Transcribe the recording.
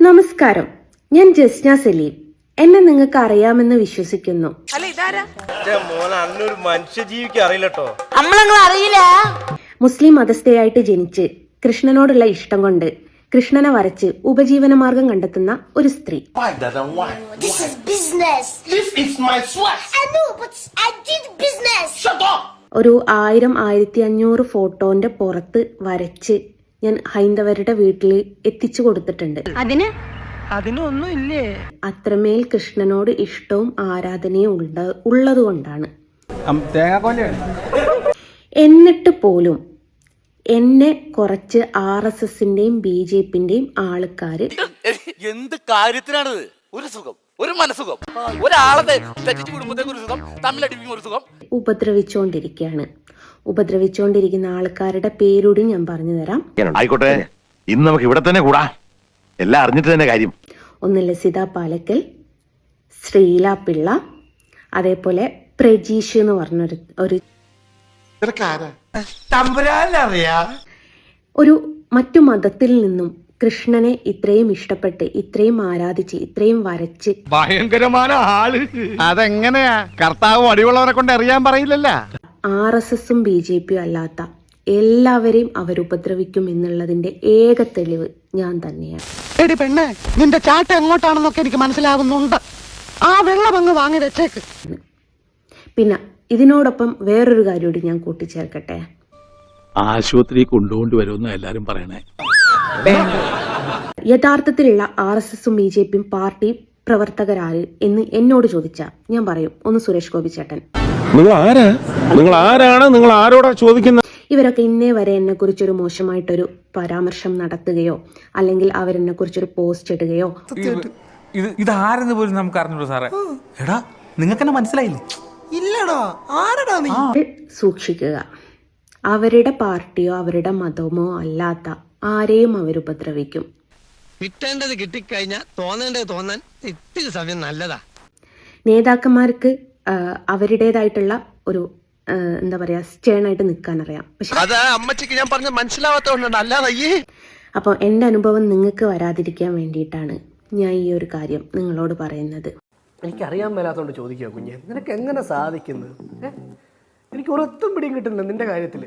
നമസ്കാരം ഞാൻ ജസ്ന സലീം എന്നെ നിങ്ങൾക്ക് അറിയാമെന്ന് വിശ്വസിക്കുന്നു മുസ്ലിം മതസ്ഥയായിട്ട് ജനിച്ച് കൃഷ്ണനോടുള്ള ഇഷ്ടം കൊണ്ട് കൃഷ്ണനെ വരച്ച് ഉപജീവന മാർഗം കണ്ടെത്തുന്ന ഒരു സ്ത്രീ This is business. This is my sweat. I know, but I did business. Shut up. ഒരു ആയിരം ആയിരത്തി അഞ്ഞൂറ് ഫോട്ടോന്റെ പുറത്ത് വരച്ച് ഞാൻ ഹൈന്ദവരുടെ വീട്ടിൽ എത്തിച്ചു കൊടുത്തിട്ടുണ്ട്. അതിന്? അതിനൊന്നും ഇല്ലേ അത്രമേൽ കൃഷ്ണനോട് ഇഷ്ടവും ആരാധനയും ഉള്ള ഉള്ളതുകൊണ്ടാണ് എന്നിട്ട് പോലും എന്നെ കുറച്ച് ആർ എസ് എസിന്റെയും ബി ജെ പിന്റെയും ആൾക്കാര് എന്ത് കാര്യത്തിനാണത്? ഒരു സുഖം ഒരു മനസുഖം ഒരാളെ തെറ്റിച്ച് ഒരു സുഖം തമ്മിലടിപ്പിക്കും ഒരു സുഖം. ഉപദ്രവിച്ചുകൊണ്ടിരിക്കുകയാണ് ഉപദ്രവിച്ചുകൊണ്ടിരിക്കുന്ന ആൾക്കാരുടെ പേരൂടി ഞാൻ പറഞ്ഞു തരാം. ആയിക്കോട്ടെ. ഇന്ന് നമുക്ക് ഇവിടെ തന്നെ കൂടാ. എല്ലാം അറിഞ്ഞിട്ട് തന്നെ കാര്യം. ഒന്ന് ലസിത പാലക്കൽ ശ്രീല പിള്ള അതേപോലെ പ്രജീഷ് എന്ന് പറഞ്ഞൊരു ഒരു ഒരു മറ്റു മതത്തിൽ നിന്നും കൃഷ്ണനെ ഇത്രയും ഇഷ്ടപ്പെട്ട് ഇത്രയും ആരാധിച്ച് ഇത്രയും വരച്ച്. ഭയങ്കരമായ ആൾ. അതെങ്ങനെയാ? കർത്താവ് അടിയുള്ളവരെ കൊണ്ട് അറിയാൻ പറയില്ലല്ല. ആർ എസ് എസും ബി ജെ പിയും അല്ലാത്ത എല്ലാവരെയും അവരുപദ്രവിക്കും എന്നുള്ളതിന്റെ ഏക തെളിവ് ഞാൻ തന്നെയാണ്. എടി പെണ്ണെ നിന്റെ ചാട്ട എങ്ങോട്ടാണെന്നൊക്കെ എനിക്ക് മനസ്സിലാകുന്നുണ്ട് ആ വെള്ളം അങ്ങ് വാങ്ങി വെച്ചേക്ക്. പിന്നെ ഇതിനോടൊപ്പം വേറൊരു കാര്യം കൂടി ഞാൻ കൂട്ടിച്ചേർക്കട്ടെ? ആശുപത്രി കൊണ്ടുകൊണ്ട് വരുമെന്ന് എല്ലാരും പറയണേ. യഥാർത്ഥത്തിലുള്ള ആർ എസ് എസും ബി ജെ പിയും പാർട്ടി പ്രവർത്തകരാര് എന്ന് എന്നോട് ചോദിച്ചാൽ ഞാൻ പറയും. ഒന്ന് സുരേഷ് ഗോപി ചേട്ടൻ നിങ്ങൾ ആരാ നിങ്ങൾ ആരാണ് നിങ്ങൾ ആരോടാ ചോദിക്കുന്നത് ഇവരൊക്കെ ഇന്നേ വരെ എന്നെ കുറിച്ചൊരു മോശമായിട്ടൊരു പരാമർശം നടത്തുകയോ അല്ലെങ്കിൽ അവരെന്നെ കുറിച്ചൊരു പോസ്റ്റ് ഇടുകയോ ഇത് ഇതാരെന്ന് പോലും നമുക്ക് അറിഞ്ഞൂടോ സാറേ. എടാ നിങ്ങൾക്ക് എന്നെ മനസ്സിലായില്ലേ? ഇല്ലടാ. ആരടാ നീ? സൂക്ഷിക്കുക. അവരുടെ പാർട്ടിയോ അവരുടെ മതമോ അല്ലാത്ത ആരെയും അവർ ഉപദ്രവിക്കും. കിട്ടേണ്ടത് കിട്ടിക്കഴിഞ്ഞാൽ തോന്നേണ്ടത് തോന്നാൻ ഇത്തിരി സമയം നല്ലതാ. നേതാക്കന്മാർക്ക് അവരുടേതായിട്ടുള്ള ഒരു എന്താ പറയാ സ്റ്റേൺ ആയിട്ട് നിൽക്കാൻ അറിയാം പക്ഷെ അത് അമ്മച്ചിക്ക് ഞാൻ പറഞ്ഞ മനസ്സിലാവാത്തോണ്ടാണ് അപ്പോൾ എന്റെ അനുഭവം നിങ്ങൾക്ക് വരാതിരിക്കാൻ വേണ്ടിയിട്ടാണ് ഞാൻ ഈ ഒരു കാര്യം നിങ്ങളോട് പറയുന്നത്. എനിക്കറിയാൻ മേലാത്തോണ്ട് ചോദിക്കുക കുഞ്ഞെ. നിനക്ക് എങ്ങനെ സാധിക്കുന്നത് എനിക്ക് ഒരൊത്തും പിടിയും കിട്ടുന്നില്ല നിന്റെ കാര്യത്തിൽ